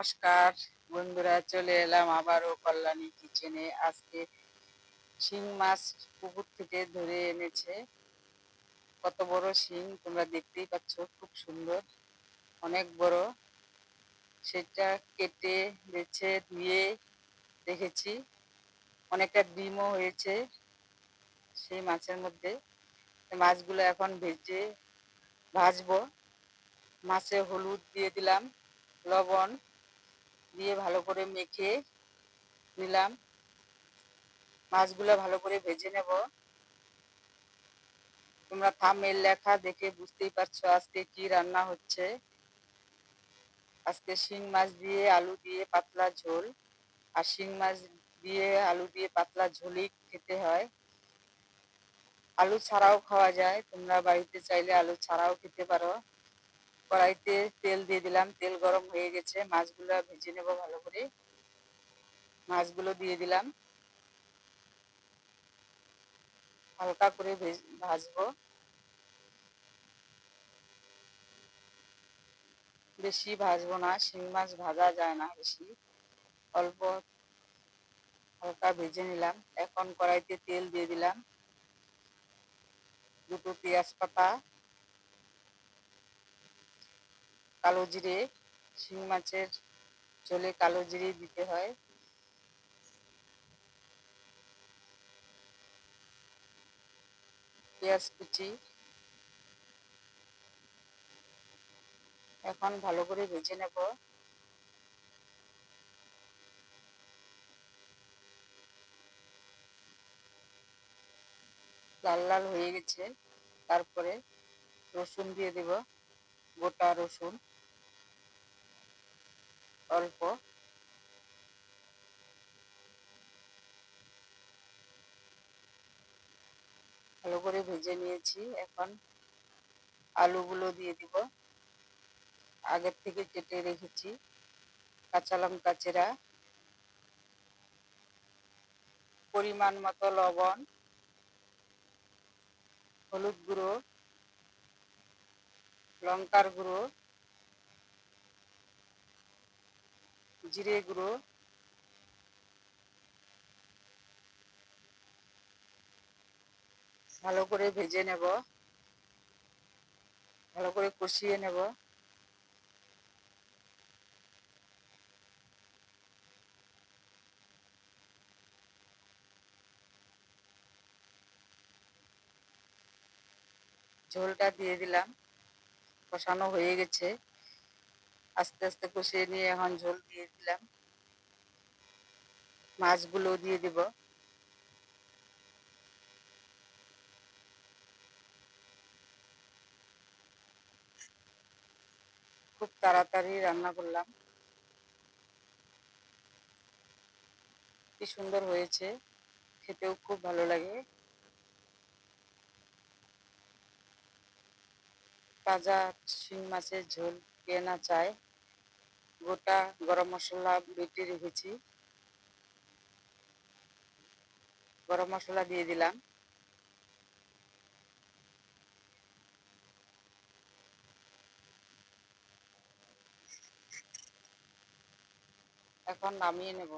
নমস্কার, বন্ধুরা চলে এলাম আবারও কল্যাণী কিচেনে আজকে শিং মাছ পুকুর থেকে ধরে এনেছে। কত বড় শিং, তোমরা দেখতেই পাচ্ছ, খুব সুন্দর, অনেক বড়। সেটা কেটে, বেছে, ধুয়ে রেখেছি। অনেকটা ডিমও হয়েছে সেই মাছের মধ্যে। মাছগুলো এখন ভেজে ভাজবো। মাছে হলুদ দিয়ে দিলাম, লবণ দিয়ে ভালো করে মেখে নিলাম। মাছগুলো ভালো করে ভেজে নেব। তোমরা থামের লেখা দেখে বুঝতেই পারছ আজকে কি রান্না হচ্ছে। আজকে শিং মাছ দিয়ে আলু দিয়ে পাতলা ঝোল। আর শিং মাছ দিয়ে আলু দিয়ে পাতলা ঝোলই খেতে হয়। আলু ছাড়াও খাওয়া যায়। তোমরা বাড়িতে চাইলে আলু ছাড়াও খেতে পারো। কড়াইতে তেল দিয়ে দিলাম। তেল গরম হয়ে গেছে। মাছগুলো ভেজে নেব ভালো করে। মাছগুলো দিয়ে দিলাম। হালকা করে ভাজবো। বেশি ভাজবো না। শিং মাছ ভাজা যায় না বেশি। অল্প হালকা ভেজে নিলাম। এখন কড়াইতে তেল দিয়ে দিলাম। দুটো পেঁয়াজ পাতা। কালো জিরে, শিং মাছের ঝোলে কালো জিরে দিতে হয়। পেঁয়াজ কুচি। এখন ভালো করে ভেজে নেব। লাল লাল হয়ে গেছে। তারপরে রসুন দিয়ে দেব, গোটা রসুন। অল্প। ভালো করে ভেজে নিয়েছি। এখন আলুগুলো দিয়ে দিব। আগের থেকে কেটে রেখেছি। কাঁচা লঙ্কা চেরা। পরিমাণ মতো লবণ। হলুদ গুঁড়ো। লঙ্কার গুঁড়ো। জিরে গুঁড়ো। ভালো করে ভেজে নেব। ভালো করে কষিয়ে নেব। ঝোলটা দিয়ে দিলাম। কষানো হয়ে গেছে। আস্তে আস্তে কষিয়ে নিয়ে এখন ঝোল দিয়ে দিলাম। মাছগুলো দিয়ে দিব। খুব তাড়াতাড়ি রান্না করলাম। কি সুন্দর হয়েছে। খেতেও খুব ভালো লাগে। তাজা শিং মাছের ঝোল কে না চায়। গোটা গরম মশলা বেটে রেখেছি। গরম মশলা দিয়ে দিলাম। এখন নামিয়ে নেব।